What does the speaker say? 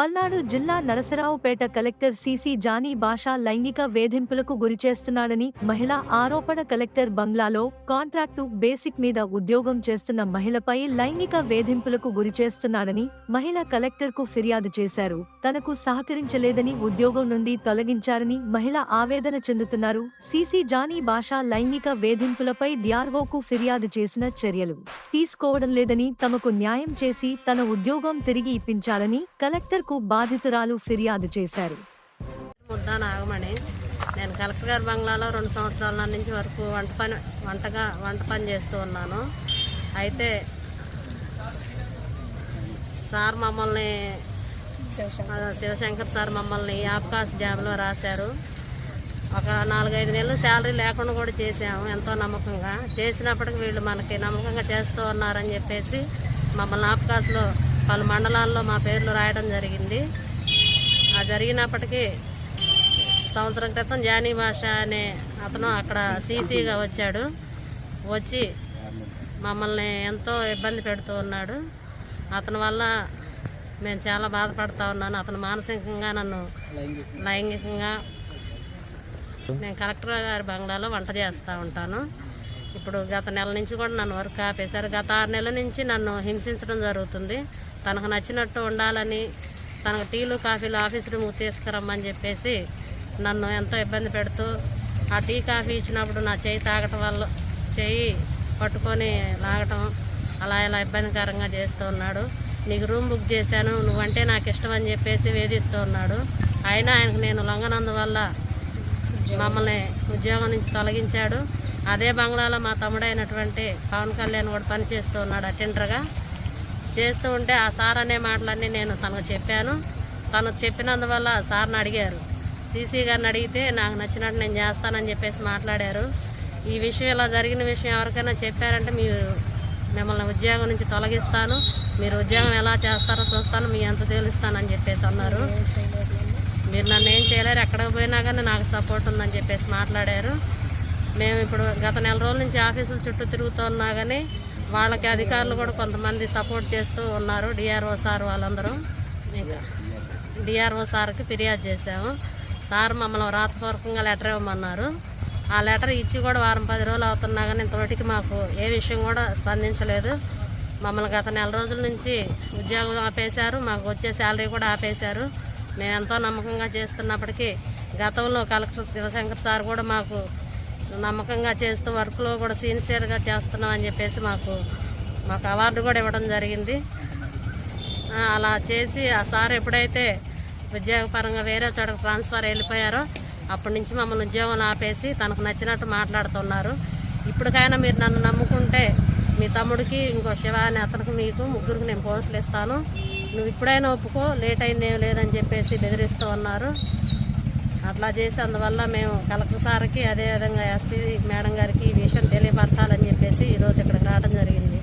పల్నాడు జిల్లా Narasaraopet collector CC Jani Basha లైంగిక వేధింపులకు గురిచేస్తున్నాడని మహిళ ఆరోపణ కలెక్టర్ బంగ్లాలో కాంట్రాక్టు బేసిక్ మీద ఉద్యోగం చేస్తున్న మహిళపై లైంగిక వేధింపులకు గురిచేస్తున్నాడని మహిళ కలెక్టర్కు ఫిర్యాదు చేశారు. తనకు సహకరించలేదని ఉద్యోగం నుండి తొలగించారని మహిళ ఆవేదన చెందుతున్నారు. సిసి జానీ బాషా లైంగిక వేధింపులపై డిఆర్ఓకు ఫిర్యాదు చేసిన చర్యలు తీసుకోవడం లేదని తమకు న్యాయం చేసి తన ఉద్యోగం తిరిగి ఇప్పించాలని కలెక్టర్ మేరకు బాధితురాలు ఫిర్యాదు చేశారు. ముద్దా నాగమణి. నేను కలెక్టర్ గారి బంగ్లాలో రెండు సంవత్సరాల నుంచి వరకు వంట పని వంటగా వంట పని చేస్తూ ఉన్నాను. అయితే సార్ మమ్మల్ని శివశంకర్ సార్ మమ్మల్ని ఆబ్కాస్ జాబ్లో రాశారు. ఒక నాలుగైదు నెలలు శాలరీ లేకుండా కూడా చేసాము ఎంతో నమ్మకంగా. చేసినప్పటికి వీళ్ళు మనకి నమ్మకంగా చేస్తూ ఉన్నారని చెప్పేసి మమ్మల్ని ఆబ్కాస్లో పలు మండలాల్లో మా పేర్లు రాయడం జరిగింది. ఆ జరిగినప్పటికీ సంవత్సరం క్రితం జానీ భాష అనే అతను అక్కడ సీసీగా వచ్చాడు. వచ్చి మమ్మల్ని ఎంతో ఇబ్బంది పెడుతూ ఉన్నాడు. అతని వల్ల మేము చాలా బాధపడతా ఉన్నాను. అతను మానసికంగా నన్ను లైంగికంగా నేను కలెక్టర్ గారి బంగ్లాలో వంట చేస్తూ ఉంటాను. ఇప్పుడు గత నెల నుంచి కూడా నన్ను వర్క్ ఆపేశారు. గత ఆరు నెలల నుంచి నన్ను హింసించడం జరుగుతుంది. తనకు నచ్చినట్టు ఉండాలని తనకు టీలు కాఫీలు ఆఫీస్ రూమ్కి తీసుకురమ్మని చెప్పేసి నన్ను ఎంతో ఇబ్బంది పెడుతూ ఆ టీ కాఫీ ఇచ్చినప్పుడు నా చేయి తాగటం వల్ల చేయి పట్టుకొని లాగటం అలా ఇలా ఇబ్బందికరంగా చేస్తూ ఉన్నాడు. నీకు రూమ్ బుక్ చేశాను నువ్వంటే నాకు ఇష్టం అని చెప్పేసి వేధిస్తూ ఉన్నాడు. అయినా ఆయనకు నేను లొంగనందువల్ల మమ్మల్ని ఉద్యోగం నుంచి తొలగించాడు. అదే బంగ్లాలో మా తమ్ముడైనటువంటి పవన్ కళ్యాణ్ కూడా పనిచేస్తూ ఉన్నాడు అటెండర్గా. చేస్తూ ఉంటే ఆ సార్ అనే మాటలన్నీ నేను తనకు చెప్పాను. తను చెప్పినందువల్ల సార్ని అడిగారు. సీసీ గారిని అడిగితే నాకు నచ్చినట్టు నేను చేస్తానని చెప్పేసి మాట్లాడారు. ఈ విషయం ఇలా జరిగిన విషయం ఎవరికైనా చెప్పారంటే మీరు మిమ్మల్ని ఉద్యోగం నుంచి తొలగిస్తాను. మీరు ఉద్యోగం ఎలా చేస్తారో చూస్తాను. మీ ఎంత తెలుస్తానని చెప్పేసి అన్నారు. మీరు నన్ను ఏం చేయలేరు. ఎక్కడికి పోయినా కానీ నాకు సపోర్ట్ ఉందని చెప్పేసి మాట్లాడారు. మేము ఇప్పుడు గత నెల రోజుల నుంచి ఆఫీసుల చుట్టూ తిరుగుతూ ఉన్నా కానీ వాళ్ళకి అధికారులు కూడా కొంతమంది సపోర్ట్ చేస్తూ ఉన్నారు. డిఆర్ఓ సార్ వాళ్ళందరూ. ఇంకా డిఆర్ఓ సార్కి ఫిర్యాదు చేసాము సార్ మమ్మల్ని రాతపూర్వకంగా లెటర్ ఇవ్వమన్నారు. ఆ లెటర్ ఇచ్చి కూడా వారం పది రోజులు అవుతున్నా కానీ ఇంతవరకు మాకు ఏ విషయం కూడా స్పందించలేదు. మమ్మల్ని గత నెల రోజుల నుంచి ఉద్యోగం ఆపేశారు. మాకు వచ్చే శాలరీ కూడా ఆపేశారు. మేము ఎంతో నమ్మకంగా చేస్తున్నప్పటికీ గతంలో కలెక్టర్ శివశంకర్ సార్ కూడా మాకు నమ్మకంగా చేస్తూ వర్క్లో కూడా సిన్సియర్గా చేస్తున్నాం అని చెప్పేసి మాకు మాకు అవార్డు కూడా ఇవ్వడం జరిగింది. అలా చేసి ఆ సార్ ఎప్పుడైతే ఉద్యోగపరంగా వేరే చోటకు ట్రాన్స్ఫర్ వెళ్ళిపోయారో అప్పటి నుంచి మమ్మల్ని ఉద్యోగం ఆపేసి తనకు నచ్చినట్టు మాట్లాడుతున్నారు. ఇప్పటికైనా మీరు నన్ను నమ్ముకుంటే మీ తమ్ముడికి ఇంకో శివ అని అతనికి మీకు ముగ్గురికి నేను పోస్టులు ఇస్తాను. నువ్వు ఇప్పుడైనా ఒప్పుకో లేట్ అయిందేం లేదని చెప్పేసి బెదిరిస్తూ ఉన్నారు. అట్లా చేసి అందువల్ల మేము కలెక్టర్ సార్కి అదేవిధంగా ఎస్పీ మేడం గారికి ఈ విషయం తెలియపరచాలని చెప్పేసి ఈరోజు ఇక్కడికి రావడం జరిగింది.